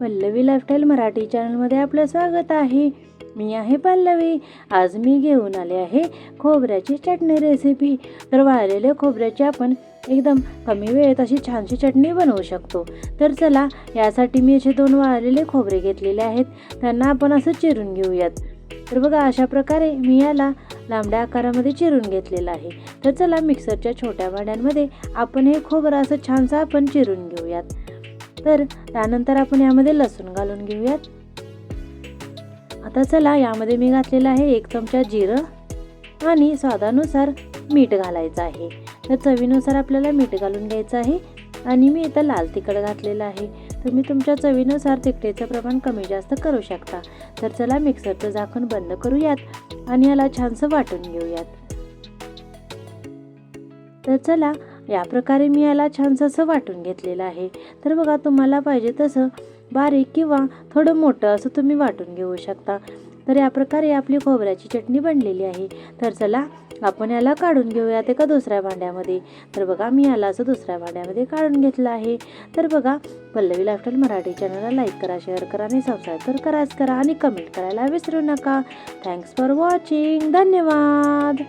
Pallavi lifestyle Marathi चॅनलमध्ये आपलं स्वागत आहे. मी आहे पल्लवी. आज मी घेऊन आले आहे खोबऱ्याची चटणी रेसिपी तर वाळलेल्या खोबऱ्याची आपण एकदम कमी वेळेत अशी छानशी चटणी बनवू शकतो. तर चला यासाठी मी असे दोन वाळलेले खोबरे घेतलेले आहेत. त्यांना आपण असं चिरून घेऊयात. तर बघा अशा प्रकारे मी याला लांबड्या आकारामध्ये चिरून घेतलेलं आहे. तर चला मिक्सरच्या छोट्या भांड्यांमध्ये आपण हे खोबरं असं छानसं आपण चिरून घेऊयात. तर त्यानंतर आपण यामध्ये लसूण घालून घेऊयात. आता चला यामध्ये मी घातलेलं आहे एक चमचा जिरं आणि स्वादानुसार मीठ घालायचं आहे. तर चवीनुसार आपल्याला मीठ घालून घ्यायचं आहे आणि मी इथं लाल तिखट घातलेलं आहे. तुम्ही तुमच्या चवीनुसार तिखटेचं प्रमाण कमी जास्त करू शकता. तर चला मिक्सरचं झाकण बंद करूयात आणि याला छानसं वाटून घेऊयात. तर चला या प्रकारे मी याला छानसं असं वाटून घेतलेलं आहे. तर बघा तुम्हाला पाहिजे तसं बारीक किंवा थोडं मोठं असं तुम्ही वाटून घेऊ शकता. तर या प्रकारे आपली खोबऱ्याची चटणी बनलेली आहे. तर चला आपण याला काढून घेऊयात एका दुसऱ्या भांड्यामध्ये? तर बघा मी याला असं दुसऱ्या भांड्यामध्ये काढून घेतलं आहे. तर बघा पल्लवी लाईफस्टाईल मराठी चॅनलला लाईक करा शेअर करा आणि सबस्क्राईब तर कराच करा आणि कमेंट करायला विसरू नका. थँक्स फॉर वॉचिंग धन्यवाद.